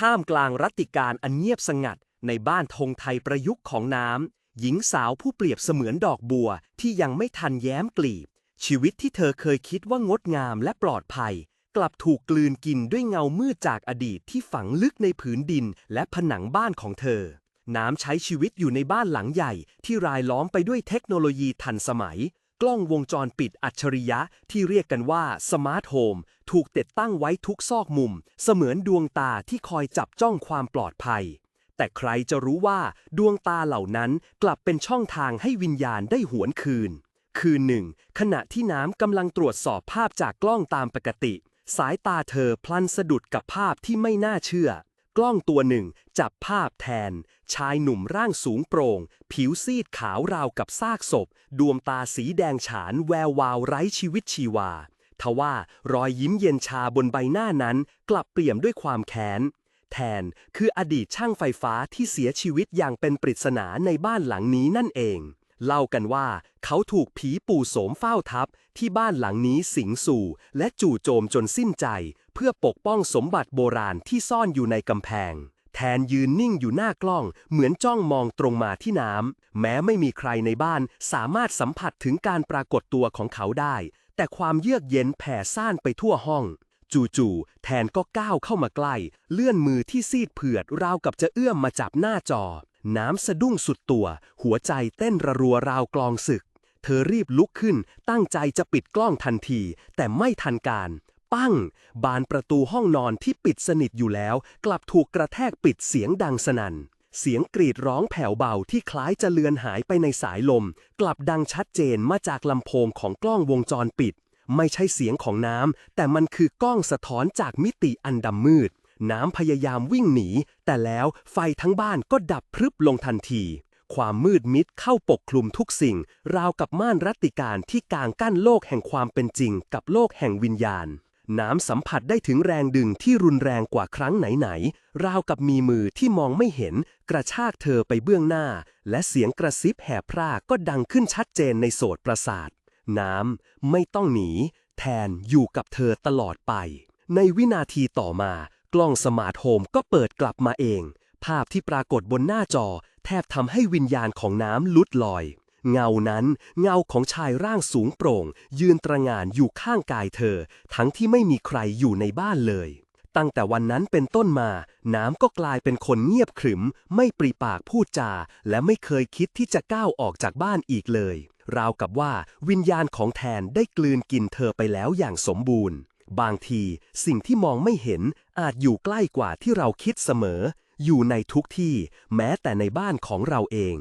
ท่ามกลางรัตติการอันเงียบสงัด ในบ้านธงไทยประยุกต์ของน้ำ หญิงสาวผู้เปรียบเสมือนดอกบัวที่ยังไม่ทันแย้มกลีบ ชีวิตที่เธอเคยคิดว่างดงามและปลอดภัย กลับถูกกลืนกินด้วยเงามืดจากอดีตที่ฝังลึกในผืนดินและผนังบ้านของเธอ น้ำใช้ชีวิตอยู่ในบ้านหลังใหญ่ที่รายล้อมไปด้วยเทคโนโลยีทันสมัย กล้องวงจรปิดอัจฉริยะที่เรียกกันว่าสมาร์ทโฮมถูกติดตั้งไว้ทุกซอกมุม เสมือนดวงตาที่คอยจับจ้องความปลอดภัย แต่ใครจะรู้ว่าดวงตาเหล่านั้นกลับเป็นช่องทางให้วิญญาณได้หวนคืน คืนหนึ่ง ขณะที่น้ำกำลังตรวจสอบภาพจากกล้องตามปกติ สายตาเธอพลันสะดุดกับภาพที่ไม่น่าเชื่อ กล้องตัวหนึ่งจับภาพแทน ชายหนุ่มร่างสูงโปร่ง ผิวซีดขาวราวกับซากศพ ดวงตาสีแดงฉานแวววาวไร้ชีวิตชีวา ทว่ารอยยิ้มเย็นชาบนใบหน้านั้น กลับเปลี่ยมด้วยความแค้น แทนคืออดีตช่างไฟฟ้าที่เสียชีวิตอย่างเป็นปริศนาในบ้านหลังนี้นั่นเอง เล่ากันว่าเขาถูกผีปู่โสมเฝ้าทับที่บ้านหลังนี้สิงสู่ และจู่โจมจนสิ้นใจ เพื่อปกป้องสมบัติโบราณที่ซ่อนอยู่ในกำแพง แทนยืนนิ่งอยู่หน้ากล้อง เหมือนจ้องมองตรงมาที่น้ำ แม้ไม่มีใครในบ้านสามารถสัมผัสถึงการปรากฏตัวของเขาได้ แต่ความเยือกเย็นแผ่ซ่านไปทั่วห้องจู่ๆ แทนก็ก้าวเข้ามาใกล้ เลื่อนมือที่ซีดเผือดราวกับจะเอื้อมมาจับหน้าจอ น้ำสะดุ้งสุดตัว หัวใจเต้นระรัวราวกลองศึก เธอรีบลุกขึ้น ตั้งใจจะปิดกล้องทันที แต่ไม่ทันการ ปั้ง บานประตูห้องนอนที่ปิดสนิทอยู่แล้ว กลับถูกกระแทกปิดเสียงดังสนั่น เสียงกรีดร้องแผ่วเบาที่คล้ายจะเลือนหายไปในสายลม กลับดังชัดเจนมาจากลำโพงของกล้องวงจรปิด ไม่ใช่เสียงของน้ำแต่มันคือกล้องสะท้อนจากมิติอันดำมืด น้ำพยายามวิ่งหนี แต่แล้วไฟทั้งบ้านก็ดับพรึบลงทันที ความมืดมิดเข้าปกคลุมทุกสิ่ง ราวกับม่านรัติการที่กางกั้นโลกแห่งความเป็นจริง กับโลกแห่งวิญญาณ น้ำสัมผัสได้ถึงแรงดึงที่รุนแรงกว่าครั้งไหนๆ ราวกับมีมือที่มองไม่เห็น กระชากเธอไปเบื้องหน้า และเสียงกระซิบแห่พร่าก็ดังขึ้นชัดเจนในโสตประสาท น้ำไม่ต้องหนี แทนอยู่กับเธอตลอดไป ในวินาทีต่อมา กล้องสมาร์ทโฮมก็เปิดกลับมาเอง ภาพที่ปรากฏบนหน้าจอ แทบทำให้วิญญาณของน้ำลุดลอย เงานั้น เงาของชายร่างสูงโปร่ง ยืนตระงานอยู่ข้างกายเธอ ทั้งที่ไม่มีใครอยู่ในบ้านเลย ตั้งแต่วันนั้นเป็นต้นมา น้ำก็กลายเป็นคนเงียบขรึม ไม่ปริปากพูดจา และไม่เคยคิดที่จะก้าวออกจากบ้านอีกเลย ราวกับว่าวิญญาณของแทนได้กลืนกินเธอไปแล้วอย่างสมบูรณ์บางทีสิ่งที่มองไม่เห็น อาจอยู่ใกล้กว่าที่เราคิดเสมอ อยู่ในทุกที่ แม้แต่ในบ้านของเราเอง